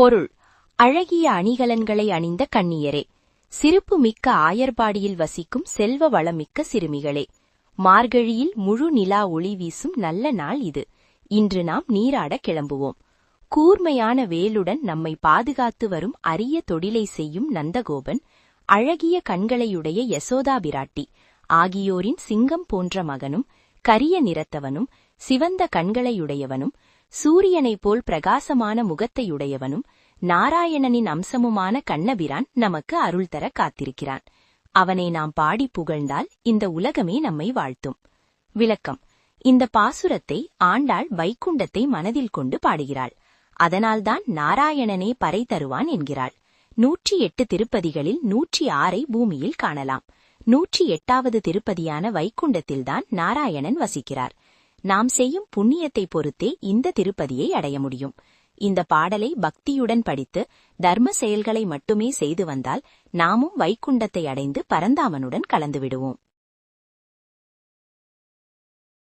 பொருள் அழகிய அணிகலன்களை அணிந்த கண்ணியரே சிறப்பு மிக்க ஆயர்பாடியில் வசிக்கும் செல்வ வளமிக்க சிறுமிகளே. மார்கழியில் முழு நிலா ஒளி வீசும் நல்ல நாள் இது. இன்று நாம் நீராட கிளம்புவோம். கூர்மையான வேலுடன் நம்மை பாதுகாத்து வரும் அரிய தொழிலை செய்யும் நந்தகோபன் அழகிய கண்களையுடைய யசோதா பிராட்டி ஆகியோரின் சிங்கம் போன்ற மகனும் கரிய நிறத்தவனும் சிவந்த கண்களையுடையவனும் சூரியனைப் போல் பிரகாசமான முகத்தையுடையவனும் நாராயணனின் அம்சமுமான கண்ணபிரான் நமக்கு அருள் தர காத்திருக்கிறான். அவனை நாம் பாடி புகழ்ந்தால் இந்த உலகமே நம்மை வாழ்த்தும். விளக்கம். இந்த பாசுரத்தை ஆண்டாள் வைக்குண்டத்தை மனதில் கொண்டு பாடுகிறாள். அதனால்தான் நாராயணனே பறை தருவான் என்கிறாள். நூற்றி எட்டு திருப்பதிகளில் நூற்றி ஆறை பூமியில் காணலாம். நூற்றி எட்டாவது திருப்பதியான வைக்குண்டத்தில்தான் நாராயணன் வசிக்கிறார். நாம் செய்யும் புண்ணியத்தை பொறுத்தே இந்த திருப்பதியை அடைய முடியும். இந்த பாடலை பக்தியுடன் படித்து தர்ம செயல்களை மட்டுமே செய்து வந்தால் நாமும் வைக்குண்டத்தை அடைந்து பரந்தாமனுடன் கலந்து விடுவோம்.